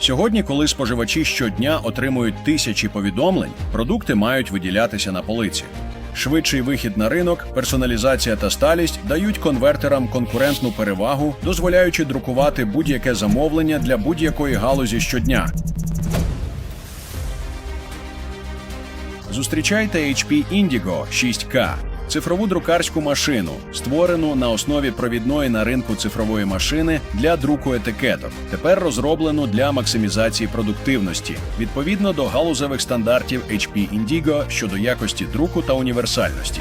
Сьогодні, коли споживачі щодня отримують тисячі повідомлень, продукти мають виділятися на полиці. Швидший вихід на ринок, персоналізація та сталість дають конвертерам конкурентну перевагу, дозволяючи друкувати будь-яке замовлення для будь-якої галузі щодня. Зустрічайте HP Indigo 6K – цифрову друкарську машину, створену на основі провідної на ринку цифрової машини для друку етикеток. Тепер розроблену для максимізації продуктивності відповідно до галузевих стандартів HP Indigo щодо якості друку та універсальності.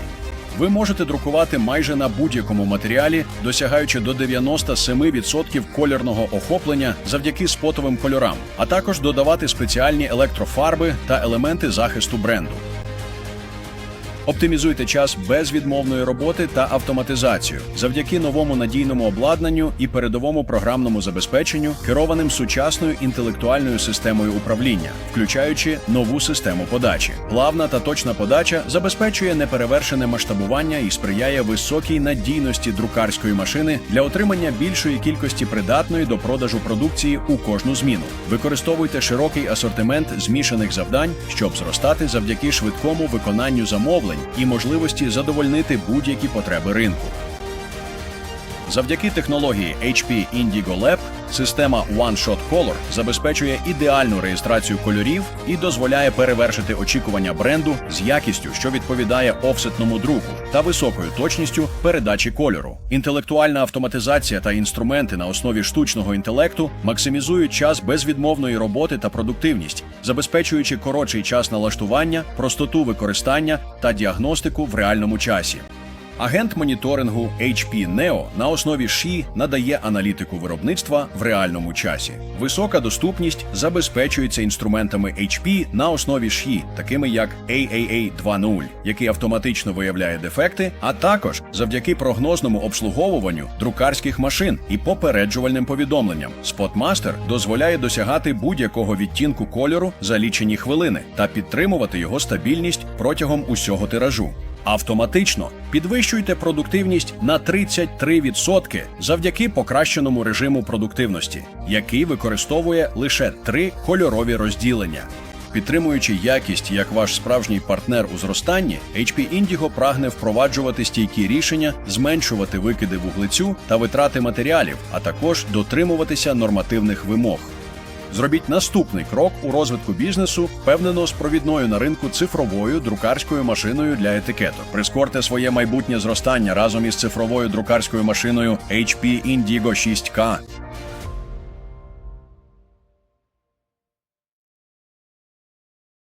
Ви можете друкувати майже на будь-якому матеріалі, досягаючи до 97% кольорного охоплення завдяки спотовим кольорам, а також додавати спеціальні електрофарби та елементи захисту бренду. Оптимізуйте час безвідмовної роботи та автоматизацію завдяки новому надійному обладнанню і передовому програмному забезпеченню, керованим сучасною інтелектуальною системою управління, включаючи нову систему подачі. Плавна та точна подача забезпечує неперевершене масштабування і сприяє високій надійності друкарської машини для отримання більшої кількості придатної до продажу продукції у кожну зміну. Використовуйте широкий асортимент змішаних завдань, щоб зростати завдяки швидкому виконанню замовлень і можливості задовольнити будь-які потреби ринку. Завдяки технології HP Indigo Lab система One Shot Color забезпечує ідеальну реєстрацію кольорів і дозволяє перевершити очікування бренду з якістю, що відповідає офсетному друку та високою точністю передачі кольору. Інтелектуальна автоматизація та інструменти на основі штучного інтелекту максимізують час безвідмовної роботи та продуктивність, забезпечуючи коротший час налаштування, простоту використання та діагностику в реальному часі. Агент моніторингу HP Neo на основі SHI надає аналітику виробництва в реальному часі. Висока доступність забезпечується інструментами HP на основі SHI, такими як AAA 2.0, який автоматично виявляє дефекти, а також завдяки прогнозному обслуговуванню друкарських машин і попереджувальним повідомленням. Spotmaster дозволяє досягати будь-якого відтінку кольору за лічені хвилини та підтримувати його стабільність протягом усього тиражу. Автоматично підвищуйте продуктивність на 33% завдяки покращеному режиму продуктивності, який використовує лише три кольорові розділення. Підтримуючи якість як ваш справжній партнер у зростанні, HP Indigo прагне впроваджувати стійкі рішення, зменшувати викиди вуглецю та витрати матеріалів, а також дотримуватися нормативних вимог. Зробіть наступний крок у розвитку бізнесу, впевнено з провідною на ринку цифровою друкарською машиною для етикеток. Прискорте своє майбутнє зростання разом із цифровою друкарською машиною HP Indigo 6K.